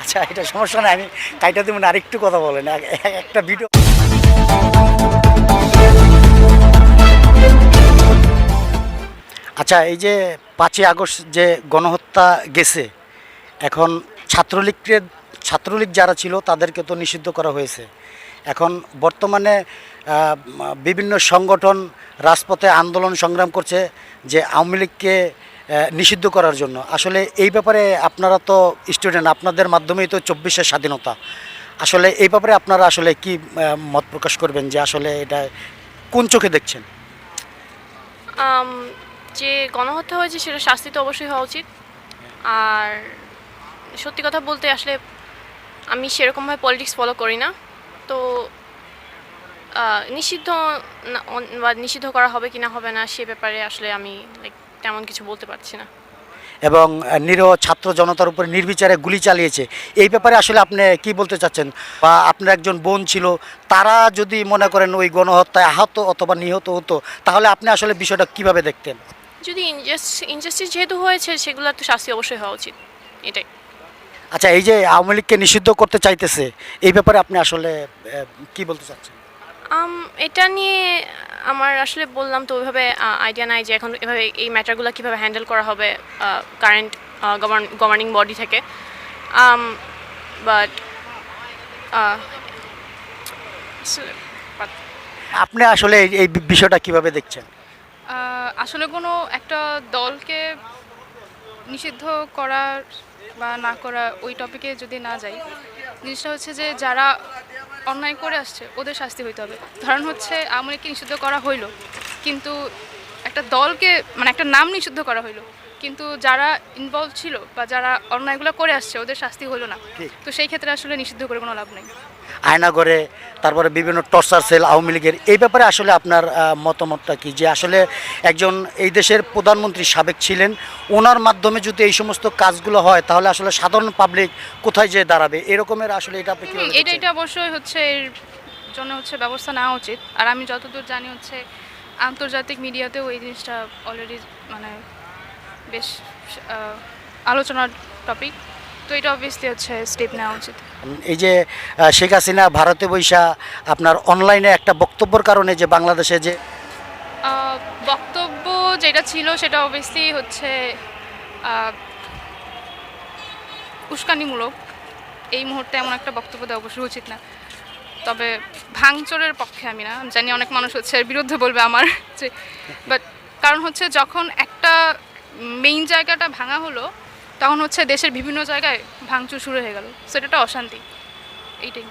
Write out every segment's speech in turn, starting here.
আচ্ছা এটা সমস্যা নাই, আমি কাইটা দেবেন আরেকটু কথা বলেন, এক- এক- একটা ভিডিও আচ্ছা এই যে পাঁচই আগস্ট যে গণহত্যা গেছে, এখন ছাত্রলীগকে ছাত্রলীগ যারা ছিল, তাদেরকে তো নিষিদ্ধ করা হয়েছে। এখন বর্তমানে বিভিন্ন সংগঠন রাজপথে আন্দোলন সংগ্রাম করছে, যে আওয়ামী লীগকে নিষিদ্ধ করার জন্য। আসলে এই ব্যাপারে আপনারা তো স্টুডেন্ট আপনাদের মাধ্যমেই তো চব্বিশের স্বাধীনতা। আসলে এই ব্যাপারে আপনারা আসলে কি মত প্রকাশ করবেন যে আসলে এটা কোন চোখে দেখছেন? যে গণহত্যা হয়েছে সেটা শাস্তি তো অবশ্যই হওয়া উচিত। আর সত্যি কথা বলতে আসলে আমি সেরকমভাবে পলিটিক্স ফলো করি না। তো নিষিদ্ধ বা নিষিদ্ধ করা হবে কি না হবে না সে ব্যাপারে আসলে আমি লাইক তেমন কিছু বলতে পারছি না। এবং নিরীহ ছাত্র জনতার উপরে নির্বিচারে গুলি চালিয়েছে। এই ব্যাপারে আসলে আপনি কি বলতে চাচ্ছেন? বা আপনার একজন বোন ছিল তারা যদি মনে করেন ওই গণহত্যায় আহত অথবা নিহত হতো তাহলে আপনি আসলে বিষয়টা কীভাবে দেখতেন? যদি ইনজাস্টিস যেহেতু হয়েছে সেগুলোর তো শাস্তি অবশ্যই হওয়া উচিত। এটাই। আচ্ছা এই যে আওয়ামী লীগকে নিষিদ্ধ করতে চাইতেছে এই ব্যাপারে আপনি আসলে কি বলতে চাচ্ছেন? এটা নিয়ে আমার আসলে বললাম তো ওইভাবে আইডিয়া নাই যে এখন এভাবে এই ম্যাটারগুলো কীভাবে হ্যান্ডেল করা হবে কারেন্ট গভর্নিং বডি থেকে। বাট আপনি আসলে এই- এই বিষয়টা কীভাবে দেখছেন? আসলে কোনো একটা দলকে নিষিদ্ধ করার বা না করা ওই টপিকে যদি না যাই জিনিসটা হচ্ছে যে যারা অন্যায় করে আসছে ওদের শাস্তি হইতে হবে। ধরেন হচ্ছে আওয়ামী লীগকে নিষিদ্ধ করা হইল কিন্তু একটা দলকে মানে একটা নাম নিষিদ্ধ করা হইল কিন্তু যারা ইনভলভ ছিল বা যারা অন্যায়গুলো করে আসছে ওদের শাস্তি হলো না। তো সেই ক্ষেত্রে আসলে নিষিদ্ধ করে কোনো লাভ নেই। আয়নাগরে তারপরে বিভিন্ন টর্চার সেল আওয়ামী লীগের এই ব্যাপারে আসলে আপনার মতামতটা কি? যে আসলে একজন এই দেশের প্রধানমন্ত্রী সাবেক ছিলেন ওনার মাধ্যমে যদি এই সমস্ত কাজগুলো হয় তাহলে আসলে সাধারণ পাবলিক কোথায় যেয়ে দাঁড়াবে? এরকমের আসলে এটা আপনি এটা এটা অবশ্যই হচ্ছে এর জন্য হচ্ছে ব্যবস্থা নেওয়া উচিত। আর আমি যতদূর জানি হচ্ছে আন্তর্জাতিক মিডিয়াতেও এই জিনিসটা অলরেডি মানে বেশ আলোচনার টপিক তো এটা অবভিয়াসলি হচ্ছে স্টেপ নেওয়া উচিত। এই যে শেখ হাসিনা ভারতে বৈশা আপনার অনলাইনে একটা বক্তব্যর কারণে যে বাংলাদেশে যে বক্তব্য যেটা ছিল সেটা অবভিয়াসলি হচ্ছে উস্কানিমূলক। এই মুহূর্তে এমন একটা বক্তব্য দেওয়া অবশ্যই উচিত না। তবে ভাঙচুরের পক্ষে আমি না। জানি অনেক মানুষ হচ্ছে এর বিরুদ্ধে বলবে আমার যে বাট কারণ হচ্ছে যখন একটা মেইন জায়গাটা ভাঙা হলো তখন হচ্ছে দেশের বিভিন্ন জায়গায় ভাঙচুর শুরু হয়ে গেল। সেটা একটা অশান্তি। এইটাই।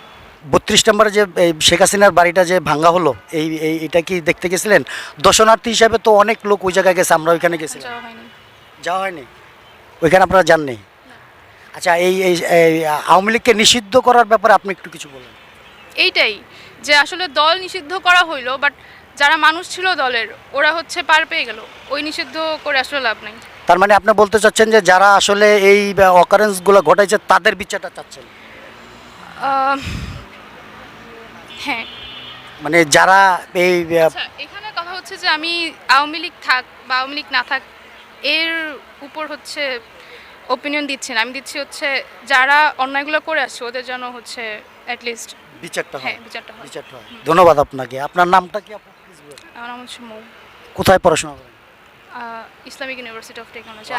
বত্রিশ নম্বরে যে শেখ হাসিনার বাড়িটা যে ভাঙ্গা হলো এই এই- এটা কি দেখতে গেছিলেন? দর্শনার্থী হিসাবে তো অনেক লোক ওই জায়গায় গেছে আমরা ওইখানে গেছিলাম। যাওয়া হয়নি। ওইখানে আপনারা যাননি? আচ্ছা এই এই এই আওয়ামী লীগকে নিষিদ্ধ করার ব্যাপারে আপনি একটু কিছু বলেন। এইটাই যে আসলে দল নিষিদ্ধ করা হইল বাট যারা মানুষ ছিল দলের ওরা হচ্ছে পার পেয়ে গেল। ওই নিষিদ্ধ করে আসলে লাভ নাই। তার মানে আপনি বলতে চাচ্ছেন যে যারা আসলে এই অকারেন্সগুলো ঘটাইছে তাদের বিচারটা চাচ্ছেন? হ্যাঁ। মানে যারা এই আচ্ছা এখানে কথা হচ্ছে যে আমি আওয়ামী লীগ থাক বা আওয়ামী লীগ না থাক এর উপর হচ্ছে ওপিনিয়ন দিচ্ছি না আমি দিচ্ছি হচ্ছে যারা অন্যায়গুলো করে আসছে ওদের জন্য হচ্ছে অ্যাটলিস্ট বিচারটা হ্যাঁ। বিচারটা হয়। বিচারটা হয়। ধন্যবাদ আপনাকে। আপনার নামটা কি? আপু please বলুন। আমার নাম হচ্ছে মৌ। কোথায় পড়াশোনা করেন? Islamic university of technology